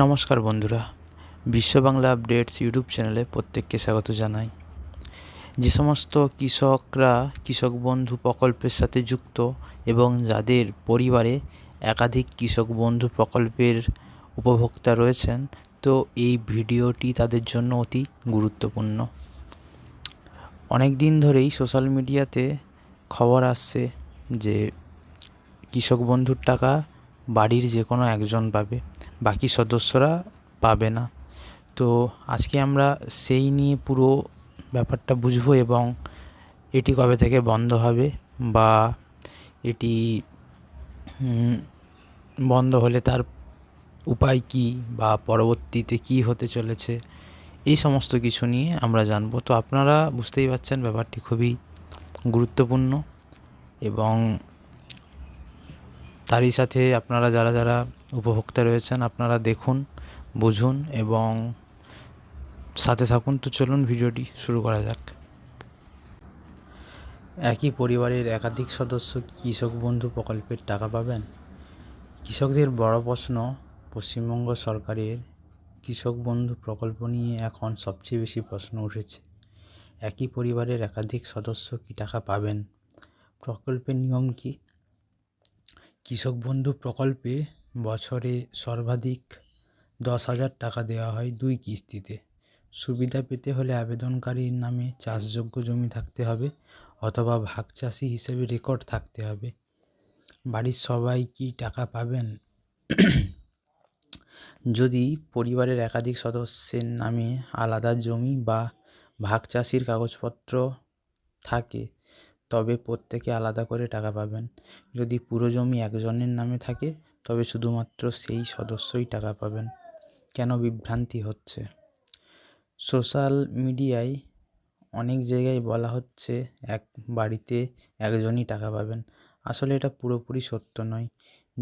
নমস্কার বন্ধুরা, বিশ্ব বাংলা আপডেটস ইউটিউব চ্যানেলে প্রত্যেককে স্বাগত জানাই। যে সমস্ত কৃষকরা, কৃষক বন্ধু প্রকল্পের সাথে যুক্ত এবং যাদের পরিবারে একাধিক কৃষক বন্ধু প্রকল্পের উপভোক্তা রয়েছেন, তো এই ভিডিওটি তাদের জন্য অতি গুরুত্বপূর্ণ। অনেক দিন ধরেই সোশ্যাল মিডিয়াতে খবর আসছে যে কৃষক বন্ধুর টাকা বাড়ির যে কোনো একজন পাবে। বাকি সদস্যরা পাবে না। তো আজকে আমরা সেই নিয়ে পুরো ব্যাপারটা বুঝব এবং এটি কবে থেকে বন্ধ হবে বা এটি বন্ধ হলে তার উপায় কী বা পরবর্তীতে কী হতে চলেছে, এই সমস্ত কিছু নিয়ে আমরা জানব। তো আপনারা বুঝতেই পারছেন ব্যাপারটি খুবই গুরুত্বপূর্ণ এবং তারই সাথে আপনারা যারা যারা উপভোক্তা রয়েছেন, আপনারা দেখুন, বুঝুন এবং সাথে থাকুন। তো চলুন ভিডিওটি শুরু করা যাক। একই পরিবারের একাধিক সদস্য কৃষক বন্ধু প্রকল্পের টাকা পাবেন? কৃষকদের বড় প্রশ্ন, পশ্চিমবঙ্গ সরকারের কৃষক বন্ধু প্রকল্প নিয়ে এখন সবচেয়ে বেশি প্রশ্ন উঠেছে। একই পরিবারের একাধিক সদস্য কি টাকা পাবেন? প্রকল্পের নিয়ম কি? কৃষক বন্ধু প্রকল্পে বছরে সর্বাধিক দশ হাজার টাকা দেওয়া হয় দুই কিস্তিতে। সুবিধা পেতে হলে আবেদনকারীর নামে চাষযোগ্য জমি থাকতে হবে অথবা ভাগ চাষি হিসেবে রেকর্ড থাকতে হবে। বাড়ির সবাই কি টাকা পাবেন? যদি পরিবারের একাধিক সদস্যের নামে আলাদা জমি বা ভাগ চাষির কাগজপত্র থাকে তবে প্রত্যেকে আলাদা করে টাকা পাবেন। যদি পুরো জমি একজনের নামে থাকে, তবে শুধুমাত্র সেই সদস্যই টাকা পাবেন। কেন বিভ্রান্তি হচ্ছে? সোশ্যাল মিডিয়ায় অনেক জায়গায় বলা হচ্ছে, এক বাড়িতে একজনই টাকা পাবেন। আসলে এটা পুরোপুরি সত্য নয়।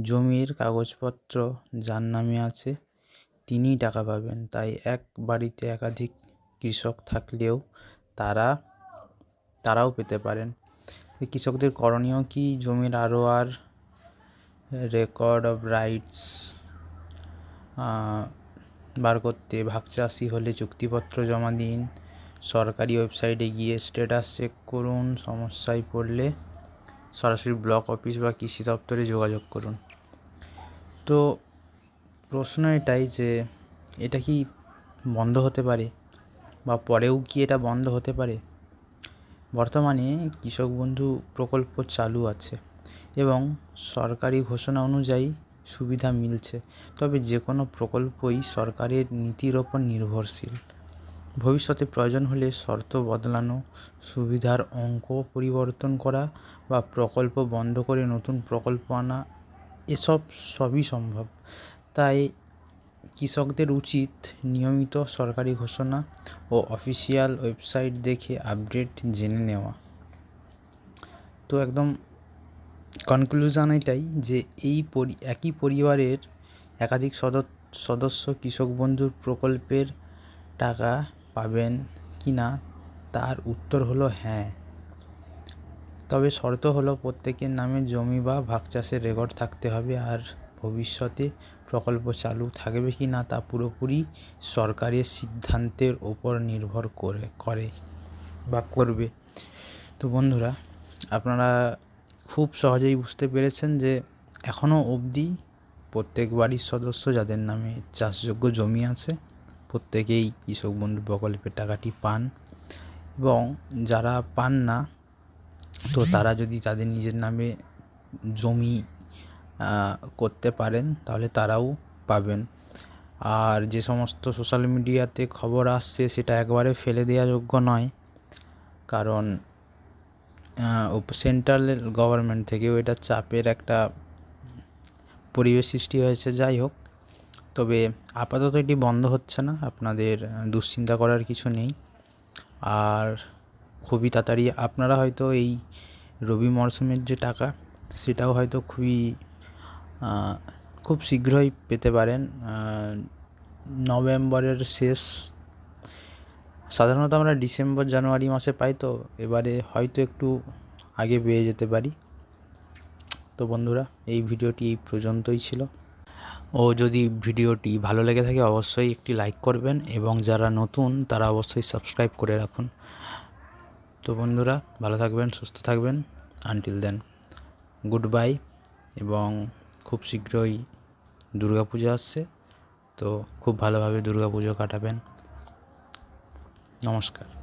জমির কাগজপত্র যার নামে আছে, তিনিই টাকা পাবেন। তাই এক বাড়িতে একাধিক কৃষক থাকলেও তারা, তারাও পেতে পারেন। কৃষকদের করণীয় কি? জমির আরও আর রেকর্ড অফ রাইটস বার করতে ভাগ চাষি হলে চুক্তিপত্র জমা দিন, সরকারি ওয়েবসাইটে গিয়ে স্ট্যাটাস চেক করুন, সমস্যায় পড়লে সরাসরি ব্লক অফিস বা কৃষি দপ্তরে যোগাযোগ করুন। তো প্রশ্ন এটাই যে, এটা কি বন্ধ হতে পারে? বা পরেও কি এটা বন্ধ হতে পারে? বর্তমানে কৃষক বন্ধু প্রকল্প চালু আছে এবং সরকারি ঘোষণা অনুযায়ী সুবিধা মিলছে। তবে যে কোনো প্রকল্পই সরকারের নীতির ওপর নির্ভরশীল। ভবিষ্যতে প্রয়োজন হলে শর্ত বদলানো, সুবিধার অঙ্ক পরিবর্তন করা বা প্রকল্প বন্ধ করে নতুন প্রকল্প আনা, এসব সবই সম্ভব। তাই কৃষকদের উচিত নিয়মিত সরকারি ঘোষণা ও অফিসিয়াল ওয়েবসাইট দেখে আপডেট জেনে নেওয়া। তো একদম কনক্লুশন এটাই যে এই পরি, একই পরিবারের একাধিক সদ- সদস্য কৃষক বন্ধুর প্রকল্পের টাকা পাবেন কি না তার উত্তর হলো হ্যাঁ। তবে শর্ত হলো প্রত্যেকের নামে জমি বা ভাগ চাষের রেকর্ড থাকতে হবে আর ভবিষ্যতে প্রকল্প চালু থাকবে কি না তা পুরোপুরি সরকারের সিদ্ধান্তের ওপর নির্ভর করে করে বা করবে। তো বন্ধুরা, আপনারা খুব সহজেই বুঝতে পেরেছেন যে এখনও অবধি প্রত্যেক বাড়ির সদস্য যাদের নামে চাষযোগ্য জমি আছে, প্রত্যেকেই কৃষক বন্ধু প্রকল্পের টাকাটি পান এবং যারা পান না, তো তারা যদি তাদের নিজের নামে জমি করতে পারেন, তাহলে তারাও পাবেন। আর যে সমস্ত সোশ্যাল মিডিয়াতে খবর আসছে, সেটা একবারে ফেলে দেওয়া যোগ্য নয়। কারণ সেন্ট্রাল গভর্নমেন্ট থেকেও এটা চাপের একটা পরিবেশ সৃষ্টি হয়েছে, যাই হোক। তবে আপাতত এটি বন্ধ হচ্ছে না, আপনাদের দুশ্চিন্তা করার কিছু নেই। আর খুবই তাড়াতাড়ি আপনারা হয়তো এই রবি মরশুমের যে টাকা, সেটাও হয়তো খুবই খুব শীঘ্রই পেতে পারেন নভেম্বরের শেষ। সাধারণত আমরা ডিসেম্বর, জানুয়ারি মাসে পাই, তো এবারে হয়তো একটু আগে পেয়ে যেতে পারি। তো বন্ধুরা, এই ভিডিওটি এই পর্যন্তই ছিল। ও যদি ভিডিওটি ভালো লেগে থাকে, অবশ্যই একটি লাইক করবেন এবং যারা নতুন, তারা অবশ্যই সাবস্ক্রাইব করে রাখুন। তো বন্ধুরা, ভালো থাকবেন, সুস্থ থাকবেন। আনটিল দেন, গুড বাই এবং খুব শীঘ্রই দুর্গাপুজো আসছে তো খুব ভালোভাবে দুর্গাপুজো কাটাবেন। নমস্কার।